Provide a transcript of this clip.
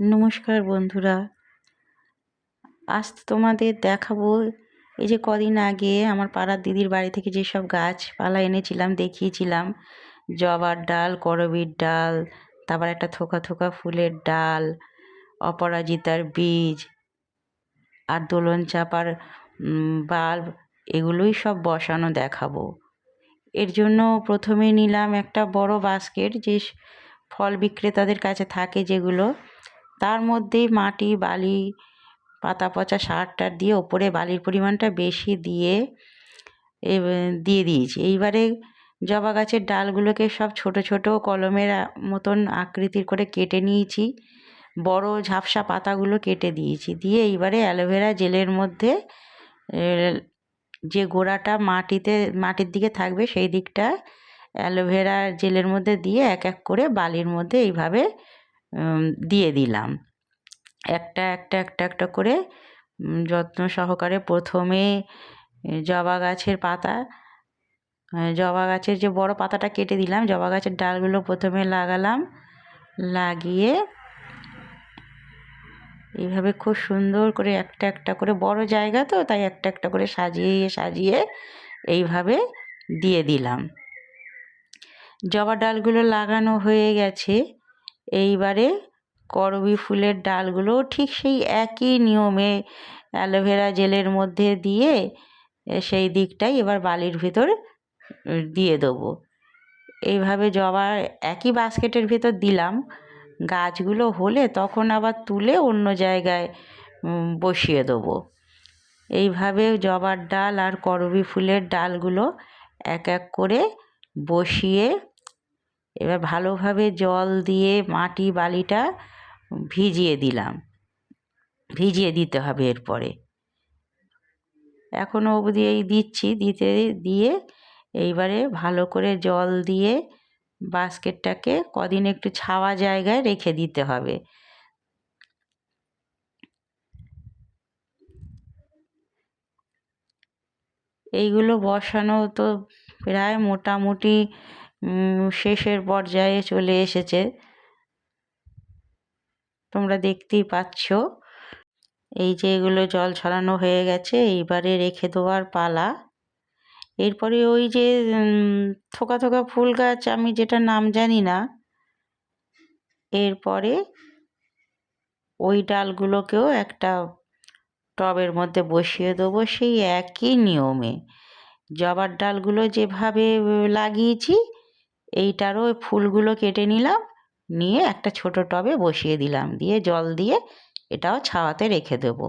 নমস্কার বন্ধুরা। আজ তোমাদের দেখাবো এই যে কদিন আগে আমার পাড়ার দিদির বাড়ি থেকে যেসব গাছপালা এনেছিলাম, দেখিয়েছিলাম। জবার ডাল, করবির ডাল, তারপর একটা থোকা থোকা ফুলের ডাল, অপরাজিতার বীজ আর দোলন চাপার বাল্ব, এগুলোই সব বসানো দেখাবো। এর জন্য প্রথমে নিলাম একটা বড় বাস্কেট যে ফল বিক্রেতাদের কাছে থাকে যেগুলো। তার মধ্যেই মাটি, বালি, পাতা পচা সার টার দিয়ে ওপরে বালির পরিমাণটা বেশি দিয়ে দিয়ে দিয়েছি। এইবারে জবা গাছের ডালগুলোকে সব ছোট ছোট কলমের মতন আকৃতির করে কেটে নিয়েছি। বড় ঝাপসা পাতাগুলো কেটে দিয়েছি। দিয়ে এইবারে অ্যালোভেরা জেলের মধ্যে যে গোড়াটা মাটিতে, মাটির দিকে থাকবে সেই দিকটা অ্যালোভেরা জেলের মধ্যে দিয়ে এক এক করে বালির মধ্যে এইভাবে দিয়ে দিলাম। একটা একটা একটা একটা করে যত্ন সহকারে প্রথমে জবা গাছের পাতা জবা গাছের যে বড় পাতাটা কেটে দিলাম, জবা গাছের ডালগুলো প্রথমে লাগালাম। লাগিয়ে এইভাবে খুব সুন্দর করে একটা একটা করে, বড় জায়গা তো, তাই একটা একটা করে সাজিয়ে সাজিয়ে এইভাবে দিয়ে দিলাম। জবা ডালগুলো লাগানো হয়ে গেছে। এইবারে করবি ফুলের ডালগুলো ঠিক সেই একই নিয়মে অ্যালোভেরা জেলের মধ্যে দিয়ে সেই দিকটাই এবার বালির ভিতর দিয়ে দেবো। এইভাবে জবা একই বাস্কেটের ভিতর দিলাম। গাছগুলো হলে তখন আবার তুলে অন্য জায়গায় বসিয়ে দেবো। এইভাবে জবার ডাল আর করবি ফুলের ডালগুলো এক এক করে বসিয়ে এবার ভালোভাবে জল দিয়ে মাটি বালিটা ভিজিয়ে দিলাম। ভিজিয়ে দিতে হবে এরপরে। এখনও অবধি এই দিচ্ছি, দিতে দিয়ে এইবারে ভালো করে জল দিয়ে বাস্কেটটাকে কদিন একটু ছাওয়া জায়গায় রেখে দিতে হবে। এইগুলো বসানো তো প্রায় মোটামুটি শেষের পর্যায়ে চলে এসেছে। তোমরা দেখতেই পাচ্ছ। এই যে এগুলো জল ছড়ানো হয়ে গেছে, এইবারে রেখে দেওয়ার পালা। এরপরে ওই যে থোকা থোকা ফুল গাছ, আমি যেটা নাম জানি না। এরপরে ওই ডালগুলোকেও একটা টবের মধ্যে বসিয়ে দেবো সেই একই নিয়মে। জবার ডালগুলো যেভাবে লাগিয়েছি এইটারও ফুলগুলো কেটে নিলাম, নিয়ে একটা ছোট টবে বসিয়ে দিলাম। দিয়ে জল দিয়ে এটাও ছাওয়াতে রেখে দেবো।